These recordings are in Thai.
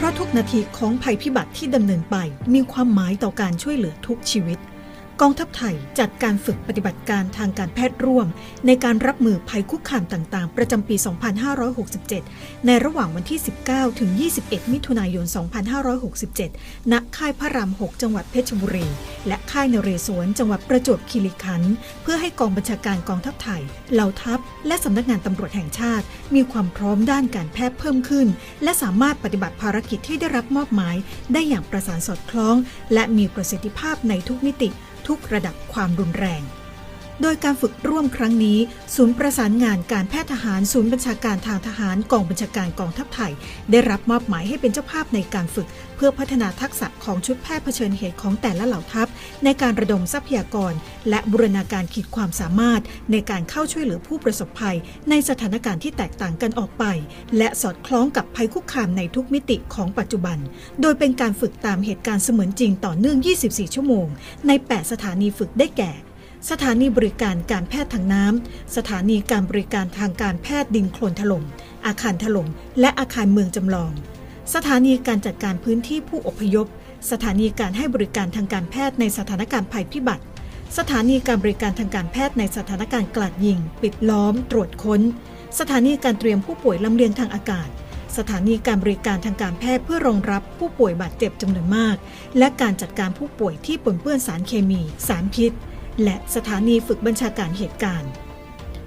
เพราะทุกนาทีของภัยพิบัติที่ดำเนินไปมีความหมายต่อการช่วยเหลือทุกชีวิต กองทัพไทยจัดการฝึกปฏิบัติการทางการแพทย์ร่วม ในการรับมือภัยคุกคามต่างๆ ประจำปี 2567 ในระหว่างวันที่ 19 ถึง 21 มิถุนายน 2567 ณ ค่ายพระราม 6 จังหวัดเพชรบุรี และค่ายนเรศวร จังหวัดประจวบคีรีขันธ์เพื่อให้กองบัญชาการกองทัพไทย เหล่าทัพ และสำนักงานตำรวจแห่งชาติ มีความพร้อมด้านการแพทย์เพิ่มขึ้น และสามารถปฏิบัติภารกิจที่ได้รับมอบหมาย ได้อย่างประสานสอดคล้อง และมีประสิทธิภาพในทุกมิติ ทุกระดับความรุนแรง โดยการฝึกร่วมครั้งนี้ ศูนย์ประสานงานการแพทย์ทหาร ศูนย์บัญชาการทางทหารกองบัญชาการกองทัพไทย ได้รับมอบหมายให้เป็นเจ้าภาพในการฝึก เพื่อพัฒนาทักษะของชุดแพทย์เผชิญเหตุของแต่ละเหล่าทัพ ในการระดมทรัพยากร และบูรณาการขีดความสามารถ ในการเข้าช่วยเหลือผู้ประสบภัย ในสถานการณ์ที่แตกต่างกันออกไป และสอดคล้องกับภัยคุกคามในทุกมิติของปัจจุบัน โดยเป็นการฝึกตามเหตุการณ์เสมือนจริงต่อเนื่อง 24 ชั่วโมง ใน 8 สถานีฝึกได้แก่ สถานีบริการการแพทย์ทางน้ำ สถานีการบริการทางการแพทย์ดินโคลนถล่ม อาคารถล่ม และอาคารเมืองจำลอง สถานีการจัดการพื้นที่ผู้อพยพ สถานีการให้บริการทางการแพทย์ในสถานการณ์ภัยพิบัติ สถานีการบริการทางการแพทย์ในสถานการณ์กลาดยิง ปิดล้อม ตรวจค้น สถานีการเตรียมผู้ป่วยลำเลียงทางอากาศสถานีการบริการทางการแพทย์เพื่อรองรับผู้ป่วยบาดเจ็บจำนวนมาก และการจัดการผู้ป่วยที่ปนเปื้อนสารเคมี สารพิษ และสถานีฝึกบัญชาการเหตุการณ์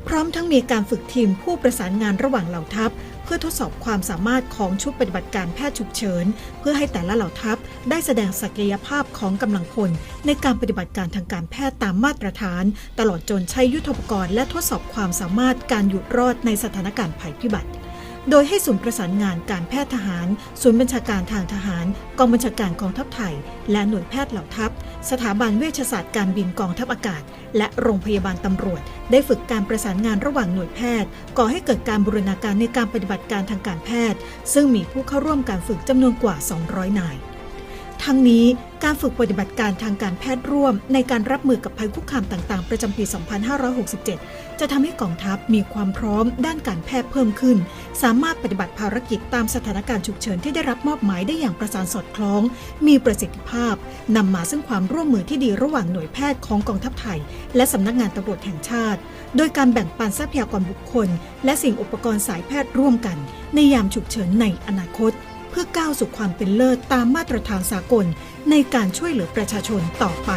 พร้อมทั้งมีการฝึกทีมผู้ประสานงานระหว่างเหล่าทัพ เพื่อทดสอบความสามารถของชุดปฏิบัติการแพทย์ฉุกเฉิน เพื่อให้แต่ละเหล่าทัพ ได้แสดงศักยภาพของกำลังพลในการปฏิบัติการทางการแพทย์ตามมาตรฐาน ตลอดจนใช้ยุทธปกรณ์และทดสอบความสามารถการอยู่รอดในสถานการณ์ภัยพิบัติโดยให้ศูนย์ประสานงานการแพทย์ทหาร ศูนย์บัญชาการทางทหาร กองบัญชาการกองทัพไทย และหน่วยแพทย์เหล่าทัพ สถาบันเวชศาสตร์การบินกองทัพอากาศ และโรงพยาบาลตำรวจ ได้ฝึกการประสานงานระหว่างหน่วยแพทย์ ก่อให้เกิดการบูรณาการในการปฏิบัติการทางการแพทย์ ซึ่งมีผู้เข้าร่วมการฝึกจำนวนกว่า 200 นาย ทั้งนี้การฝึกปฏิบัติการทางการแพทย์ร่วม ในการรับมือกับภัยคุกคามต่างๆ ประจำปี 2567 จะทำให้กองทัพมีความพร้อมด้านการแพทย์เพิ่มขึ้น สามารถปฏิบัติภารกิจตามสถานการณ์ฉุกเฉินที่ได้รับมอบหมายได้อย่างประสานสอดคล้อง มีประสิทธิภาพนำมาซึ่งความร่วมมือที่ดีระหว่างหน่วยแพทย์ของกองทัพไทย และสำนักงานตำรวจแห่งชาติ โดยการแบ่งปันทรัพยากรบุคคล และสิ่งอุปกรณ์สายแพทย์ร่วมกัน ในยามฉุกเฉินในอนาคต เพื่อก้าวสู่ความเป็นเลิศตามมาตรฐานสากลในการช่วยเหลือประชาชนต่อไป